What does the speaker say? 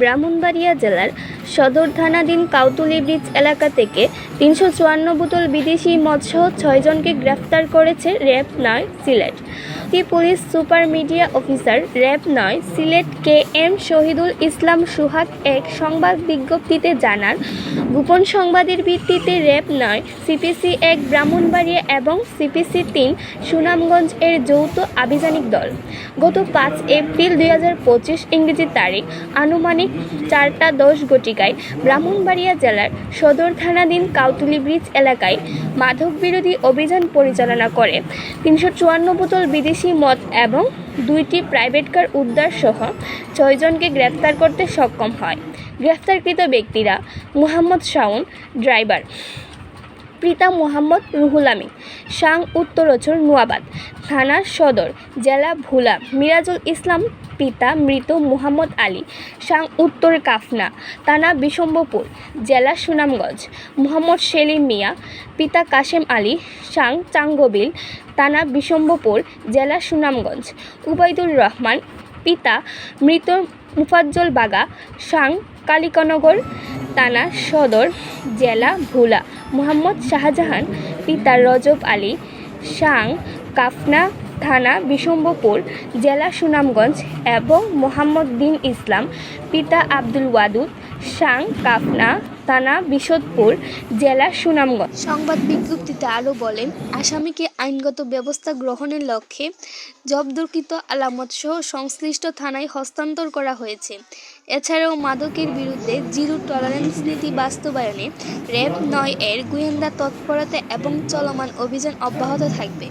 ব্রাহ্মণবাড়িয়া জেলার সদর থানাধীন কাউতুলি ব্রিজ এলাকা থেকে তিনশো চুয়ান্ন বোতল বিদেশি মদসহ ছয়জনকে গ্রেফতার করেছে র্যাব নয় Sylhet. City police super media officer RAB নয়, সিলেট কে এম শহীদুল ইসলাম সুহাগ এক সংবাদ বিজ্ঞপ্তিতে জানান, গোপন সংবাদের ভিত্তিতে র্যাব নয়, সিপিসি এক ব্রাহ্মণবাড়িয়া এবং সিপিসি তিন সুনামগঞ্জ এর যৌথ আভিযানিক দল। গত পাঁচ এপ্রিল দুই হাজার পঁচিশ ইংরেজি তারিখ, আনুমানিক চারটা দশ ঘটিকায় ব্রাহ্মণবাড়িয়া জেলার সদর থানাধীন কাউতুলি ব্রিজ এলাকায় মাদক বিরোধী অভিযান পরিচালনা করে। তিনশো চুয়ান্ন বোতল বিদেশি মদ এবং দুইটি প্রাইভেট কার উদ্ধার সহ ছয়জনকে গ্রেফতার করতে সক্ষম হয়। গ্রেফতারকৃত ব্যক্তিরা মুহাম্মদ শাওন ড্রাইভার প্রীতা মোহাম্মদ রুহুল আমিন, সাং উত্তরচর নোয়াবাদ থানা সদর জেলা ভোলা, মিরাজুল ইসলাম পিতা মৃত মুহাম্মদ আলী, সাং উত্তর কাফনা, থানা বিশম্বপুর জেলা সুনামগঞ্জ, মোহাম্মদ সেলিম মিয়া, পিতা কাশেম আলী, সাং চাঙ্গবিল, থানা বিশম্বপুর জেলা সুনামগঞ্জ, উবাইদুর রহমান, পিতা মৃত মুফাজ্জল বাগা, সাং কালিকনগর থানা সদর, জেলা, ভোলা, মোহাম্মদ শাহজাহান, পিতা রজব আলী, সাং, কাফনা থানা বিশম্বপুর জেলা সুনামগঞ্জ এবং মোহাম্মদ দিন ইসলাম, পিতা আব্দুল ওয়াদুদ, সাং, কাফনা থানা, বিশোদপুর, জেলা সুনামগঞ্জ। সংবাদ বিজ্ঞপ্তিতে আরও বলেন আসামিকে আইনগত ব্যবস্থা গ্রহণের লক্ষ্যে জব্দকৃত আলামত সহ সংশ্লিষ্ট থানায় হস্তান্তর করা হয়েছে। এছাড়াও মাদকের বিরুদ্ধে জিরো টলারেন্স নীতি বাস্তবায়নে র্যাব নয় এর গোয়েন্দা তৎপরতা এবং চলমান অভিযান অব্যাহত থাকবে।